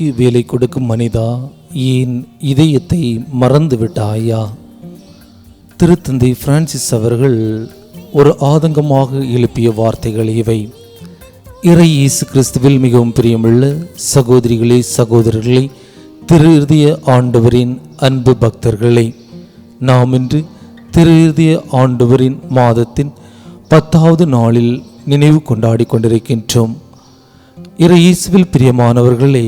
மூளைக்கு வேலை கொடுக்கும் மனிதா ஏன் இதயத்தை மறந்து விட்டாயா திருத்தந்தை பிரான்சிஸ் அவர்கள் ஒரு ஆதங்கமாக எழுப்பிய வார்த்தைகள் இவை. இறை இயேசு கிறிஸ்துவில் மிகவும் பிரியமுள்ள சகோதரிகளே சகோதரர்களே திரு இருதய ஆண்டவரின் அன்பு பக்தர்களே நாம் இன்று திரு இருதய ஆண்டவரின் மாதத்தின் பத்தாவது நாளில் நினைவு கொண்டாடி கொண்டிருக்கின்றோம். இறை இயேசுவில் பிரியமானவர்களே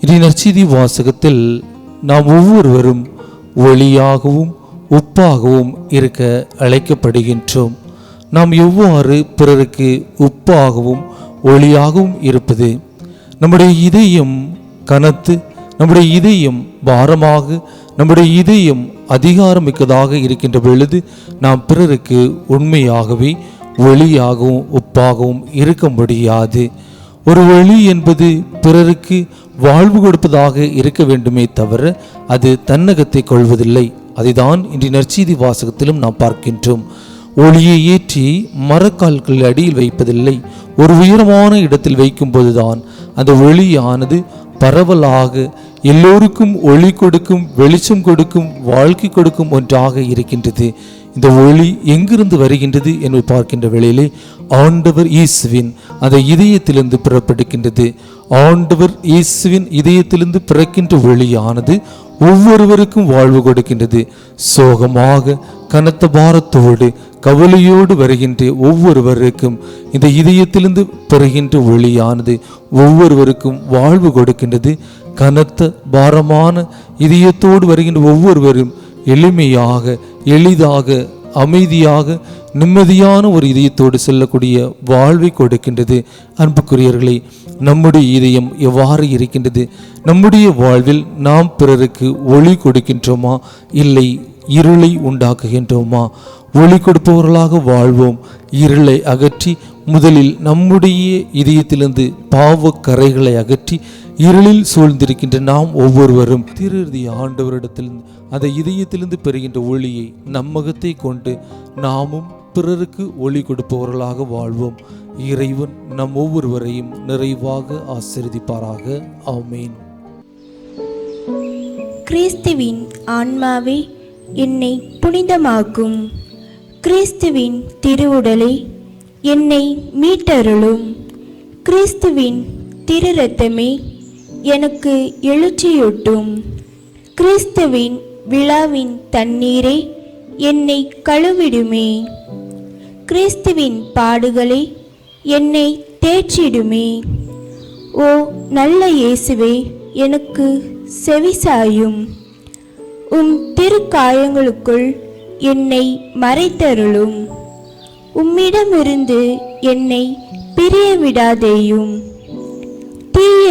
இனி நற்செய்தி வாசகத்தில் நாம் ஒவ்வொருவரும் ஒளியாகவும் உப்பாகவும் இருக்க அழைக்கப்படுகின்றோம். நாம் எவ்வாறு பிறருக்கு உப்பாகவும் ஒளியாகவும் இருப்பது? நம்முடைய இதயம் கனத்து நம்முடைய இதயம் பாரமாக நம்முடைய இதயம் அதிகாரமிக்கதாக இருக்கின்ற பொழுது நாம் பிறருக்கு உண்மையாகவே ஒளியாகவும் உப்பாகவும் இருக்க முடியாது. ஒரு ஒளி என்பது பிறருக்கு வாழ்வு கொடுப்பதாக இருக்க வேண்டுமே தவிர அது தன்னகத்தை கொள்வதில்லை. அதைதான் இன்று நற்செய்தி வாசகத்திலும் நாம் பார்க்கின்றோம். ஒளியை ஏற்றி மரக்கால்கள் அடியில் வைப்பதில்லை. ஒரு உயரமான இடத்தில் வைக்கும்போதுதான் அந்த ஒளியானது பரவலாக எல்லோருக்கும் ஒளி கொடுக்கும் வெளிச்சம் கொடுக்கும் வாழ்க்கை கொடுக்கும் ஒன்றாக இருக்கின்றது. இந்த ஒளி எங்கிருந்து வருகின்றது என்று பார்க்கின்ற வேளையிலே ஆண்டவர் இயேசுவின் அந்த இதயத்திலிருந்து பிறப்படுகின்றது. ஆண்டவர் இயேசுவின் இதயத்திலிருந்து பிறக்கின்ற ஒளியானது ஒவ்வொருவருக்கும் வாழ்வு கொடுக்கின்றது. சோகமாக கனத்த பாரத்தோடு கவலையோடு வருகின்ற ஒவ்வொருவருக்கும் இந்த இதயத்திலிருந்து பெறுகின்ற ஒளியானது ஒவ்வொருவருக்கும் வாழ்வு கொடுக்கின்றது. கனத்த பாரமான இதயத்தோடு வருகின்ற ஒவ்வொருவரும் எளிமையாக எளிதாக அமைதியாக நிம்மதியான ஒரு இதயத்தோடு செல்லக்கூடிய வாழ்வை கொடுக்கின்றது. அன்புக்குரியர்களை நம்முடைய இதயம் எவ்வாறு இருக்கின்றது? நம்முடைய வாழ்வில் நாம் பிறருக்கு ஒளி கொடுக்கின்றோமா? இல்லை இருளை உண்டாக்குகின்றோமா? ஒளி கொடுப்பவர்களாக வாழ்வோம். இருளை அகற்றி முதலில் நம்முடைய இதயத்திலிருந்து பாவ கரைகளை அகற்றி இருளில் சூழ்ந்திருக்கின்ற நாம் ஒவ்வொருவரும் திருதி ஆண்டவரிடத்திலிருந்து அந்த இதயத்திலிருந்து பெறுகின்ற ஒளியை நம்மகத்தை கொண்டு நாமும் பிறருக்கு ஒளி கொடுப்பவர்களாக வாழ்வோம். இறைவன் நம் ஒவ்வொருவரையும் நிறைவாக ஆசீர்வதிப்பாராக. ஆமேன். கிறிஸ்துவின் ஆன்மாவே என்னை புனிதமாக்கும். கிறிஸ்துவின் திருவுடலை என்னை மீட்டருளும். கிறிஸ்துவின் திரு ரத்தமே எனக்கு எழுச்சியூட்டும். கிறிஸ்துவின் விழாவின் தண்ணீரே என்னை கழுவிடுமே. கிறிஸ்துவின் பாடுகளே என்னை தேற்றிடுமே. ஓ நல்ல இயேசுவே எனக்கு செவிசாயும் உம் திருக்காயங்களுக்குள் என்னை மறைத்தருளும். உம்மிடமிருந்து என்னை பிரிய விடாதேயும் தீய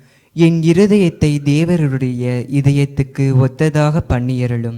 என் இருதயத்தை தேவருடைய இதயத்துக்கு ஒத்ததாக பண்ணியருளும்.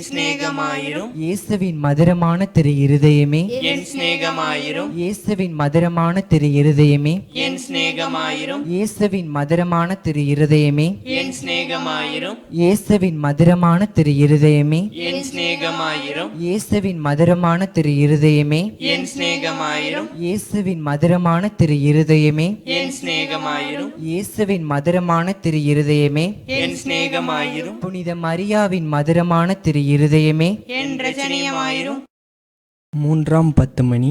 என் சிநேகமாயிரும். இயேசுவின் மதுரமான திரு இருதயமே. என் சிநேகமாயிரும். இயேசுவின் மதுரமான திரு இருதயமே. என் சிநேகமாயிரும். இயேசுவின் மதுரமான திரு இருதயமே. என் சிநேகமாயிரும். இயேசுவின் மதுரமான திரு இருதயமே. என் சிநேகமாயிரும். இயேசுவின் மதுரமான திரு இருதயமே. என் சிநேகமாயிரும். இயேசுவின் மதுரமான திரு இருதயமே. என் சிநேகமாயிரும். இயேசுவின் மதுரமான திரு இருதயமே. என் சிநேகமாயிரும். புனித மரியாவின் மதுரமான திரு இருதயமே. மூன்றாம் பத்து மணி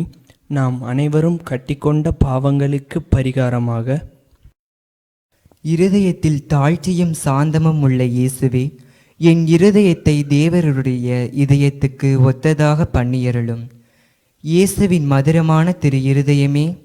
நாம் அனைவரும் கட்டிக்கொண்ட பாவங்களுக்கு பரிகாரமாக. இருதயத்தில் தாழ்ச்சியும் சாந்தமும் உள்ள இயேசுவே என் இருதயத்தை தேவருடைய இதயத்துக்கு ஒத்ததாக பண்ணியருளும். இயேசுவின் மதுரமான திரு இருதயமே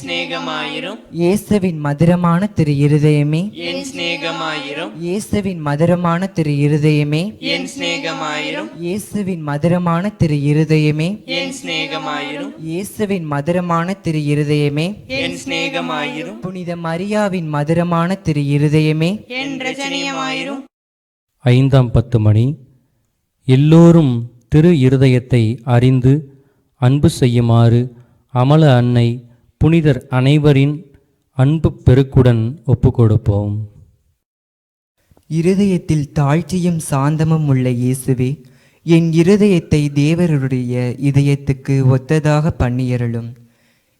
சிநேகமாயிரும். இயேசுவின் மதுரமான திரு இருதயமே. என் சிநேகமாயிரும். இயேசுவின் மதுரமான திரு இருதயமே. என் சிநேகமாயிரும். இயேசுவின் மதுரமான திரு இருதயமே. என் சிநேகமாயிரும். இயேசுவின் மதுரமான திரு இருதயமே. என் சிநேகமாயிரும். புனித மரியாவின் மதுரமான திரு இருதயமே. என் ரச்சனியமாயிரும் ஐந்தாம் பத்து மணி. எல்லோரும் திரு இருதயத்தை அறிந்து அன்பு செய்யுமாறு அமல அன்னை புனிதர் அனைவரின் அன்பு பெருக்குடன் ஒப்புக்கொடுப்போம். இருதயத்தில் தாழ்ச்சியும் சாந்தமும் உள்ள இயேசுவே என் இருதயத்தை தேவருடைய இதயத்துக்கு ஒத்ததாக பண்ணியருளும்.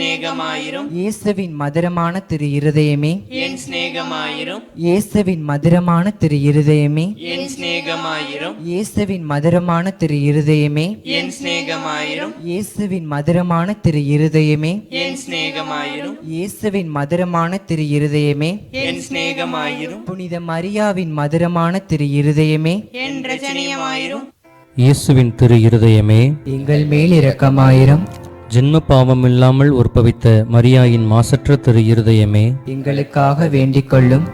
சிநேகமாயிரும் இயேசுவின் மதுரமான திரு இருதயமே. என் சிநேகமாயிரும் இயேசுவின் மதுரமான திரு இருதயமே. என் சிநேகமாயிரும் இயேசுவின் மதுரமான திரு இருதயமே. என் சிநேகமாயிரும் இயேசுவின் மதுரமான திரு இருதயமே. என் சிநேகமாயிரும் இயேசுவின் மதுரமான திரு இருதயமே. என் சிநேகமாயிரும் புனித மரியாவின் மதுரமான திரு இருதயமே. என் ரஜனியமாயிரும் இயேசுவின் திரு இருதயமே. எங்கள் மேல் இரக்கமாயிரம். ஜென்ம பாவமில்லாமல் உற்பவித்த மரியாயின் மாசற்ற திரு இருதயமே எங்களுக்காக வேண்டிக் கொள்ளும்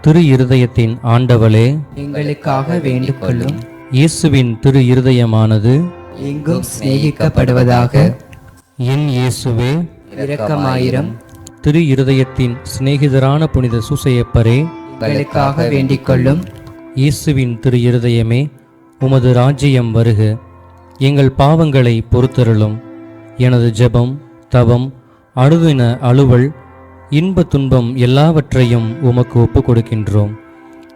திரு இருதயத்தின் ஆண்டவளே எங்களுக்காக வேண்டிக் கொள்ளும் இயேசுவின் திரு இருதயமானது எங்கும் சிநேகிக்கப்படுவதாக என் இயேசுவே இரக்கமாயிரம். திரு இருதயத்தின் சிநேகிதரான புனித சூசையப்பரே எங்களுக்காக வேண்டிக் கொள்ளும் இயேசுவின் திரு இருதயமே உமது ராஜ்யம் வருக. எங்கள் பாவங்களை பொறுத்தருளும். எனது ஜெபம் தவம் அழுதின அலுவல் இன்ப துன்பம் எல்லாவற்றையும் உமக்கு ஒப்புக் கொடுக்கின்றோம்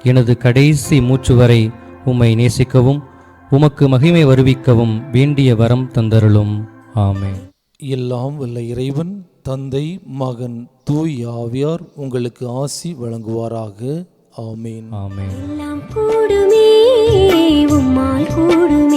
எனது கடைசி மூச்சு வரை உம்மை நேசிக்கவும் உமக்கு மகிமை வருவிக்கவும் வேண்டிய வரம் தந்தருளும். ஆமென். எல்லாம் வல்ல இறைவன் தந்தை மகன் தூய் ஆவியார் உங்களுக்கு ஆசி வழங்குவாராக. ஆமேன். ஆமென். எல்லாம் கூடுமே உம்மால் கூடுமே.